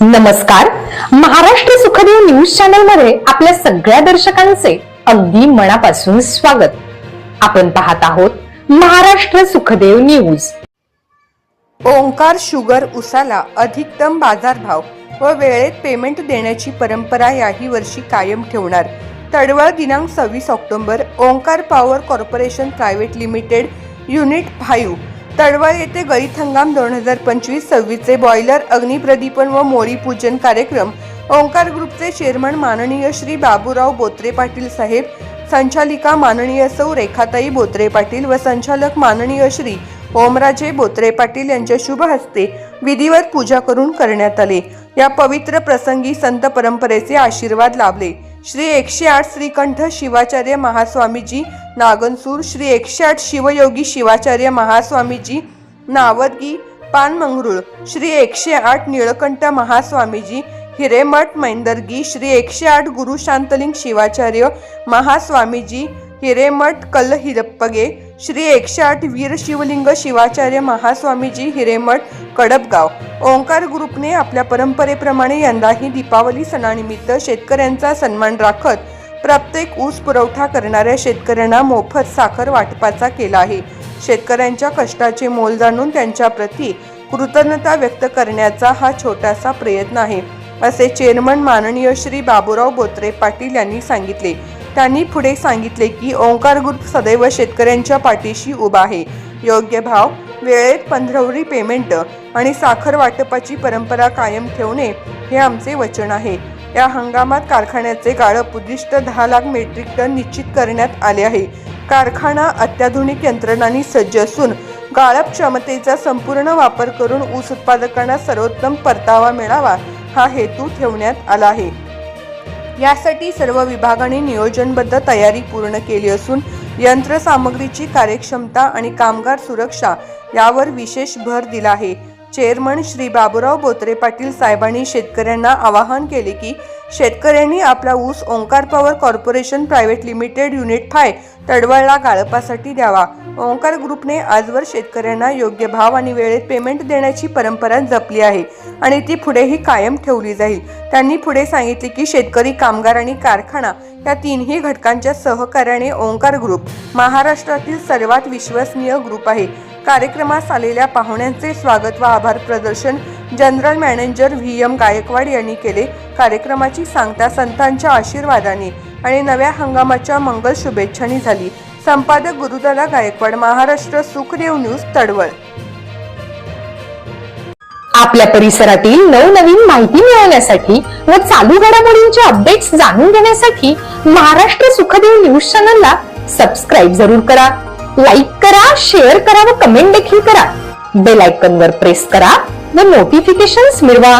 नमस्कार. महाराष्ट्र सुखदेव न्यूज चॅनलमध्ये आपल्या सगळ्या दर्शकांचे अगदी मनापासून स्वागत. आपण पाहत आहोत महाराष्ट्र सुखदेव न्यूज. ओंकार शुगर उसाला अधिकतम बाजारभाव व वेळेत पेमेंट देण्याची परंपरा याही वर्षी कायम ठेवणार. तडवळ दिनांक सव्वीस October Omkar power corporation private limited unit five Tadwal येथे गळीत हंगाम दोन हजार पंचवीस सव्वीसचे बॉयलर अग्निप्रदीपन व मोळी पूजन कार्यक्रम. ओंकार ग्रुपचे चेअरमन माननीय श्री बाबूराव बोत्रे पाटील साहेब संचालिका माननीय सौ रेखाताई बोत्रे पाटील व संचालक माननीय श्री ओमराजे बोत्रे पाटील यांच्या शुभ हस्ते विधिवत पूजा करून करण्यात आले. या पवित्र प्रसंगी संत परंपरेचे आशीर्वाद लाभले. श्री एकशे आठ श्रीकंठ शिवाचार्य महास्वामीजी नागनसूर श्री एकशे आठ शिवयोगी शिवाचार्य महास्वामीजी नावदगी पानमंगरुळ श्री एकशे आठ निळकंठ महास्वामीजी हिरेमठ मैंदर्गी श्री एकशे आठ गुरु शांतलिंग शिवाचार्य महास्वामीजी हिरेमठ कल हिरप्पगे श्री एकशे आठ वीर शिवलिंग शिवाचार्य महास्वामीजी हिरेमठ कडपगाव. ओंकार ग्रुपने आपल्या परंपरेप्रमाणे यंदाही दीपावली सणानिमित्त शेतकऱ्यांचा सन्मान राखत प्रत्येक ऊस पुरवठा करणाऱ्या शेतकऱ्यांना मोफत साखर वाटपाचा केला आहे. शेतकऱ्यांच्या कष्टाचे मोल जाणून त्यांच्याप्रती कृतज्ञता व्यक्त करण्याचा हा छोटासा प्रयत्न आहे असे चेअरमन माननीय श्री बाबूराव बोत्रे पाटील यांनी सांगितले. त्यांनी पुढे सांगितले की ओंकार ग्रुप सदैव शेतकऱ्यांच्या पाठीशी उभा आहे. योग्य भाव वेळेत पंधरवडी पेमेंट आणि साखर वाटपाची परंपरा कायम ठेवणे हे आमचे वचन आहे. या हंगामात कारखान्याचे गाळप उद्दिष्ट दहा लाख मेट्रिक टन निश्चित करण्यात आले आहे. कारखाना अत्याधुनिक यंत्रणांनी सज्ज असून गाळप क्षमतेचा संपूर्ण वापर करून ऊस उत्पादकांना सर्वोत्तम परतावा मिळावा हा हेतू ठेवण्यात आला आहे. यासाठी सर्व विभागाने नियोजनबद्ध तयारी पूर्ण केली असून यंत्रसामग्रीची कार्यक्षमता आणि कामगार सुरक्षा यावर विशेष भर दिला आहे. चेअरमन श्री बाबूराव बोत्रे पाटील साहेबांनी शेतकऱ्यांना आवाहन केले की शेतकऱ्यांनी आपला ऊस Omkar power corporation private limited unit five तडवळला गाळपासाठी द्यावा. ओंकार ग्रुपने आजवर शेतकऱ्यांना योग्य भाव आणि वेळेत पेमेंट देण्याची परंपरा जपली आहे आणि ती पुढेही कायम ठेवली जाईल. त्यांनी पुढे सांगितले की शेतकरी कामगार आणि कारखाना या तीनही घटकांच्या सहकार्याने ओंकार ग्रुप महाराष्ट्रातील सर्वात विश्वसनीय ग्रुप आहे. कार्यक्रमास आलेल्या पाहुण्यांचे स्वागत व आभार प्रदर्शन general manager V M Gaikwad यांनी केले. कार्यक्रमाची सांगता संतांच्या आशीर्वादाने आणि नव्या हंगामाच्या मंगल शुभेच्छांनी झाली. संपादक गुरुदादा गायकवाड महाराष्ट्र सुखदेव न्यूज तडवळ. आपल्या परिसरातील नवनवीन माहिती मिळवण्यासाठी व चालू घडामोडींचे अपडेट्स जाणून घेण्यासाठी महाराष्ट्र सुखदेव न्यूज चॅनलला सबस्क्राईब जरूर करा लाईक करा शेअर करा व कमेंट देखील करा. बेल आयकॉनवर प्रेस करा व नोटिफिकेशन्स मिळवा.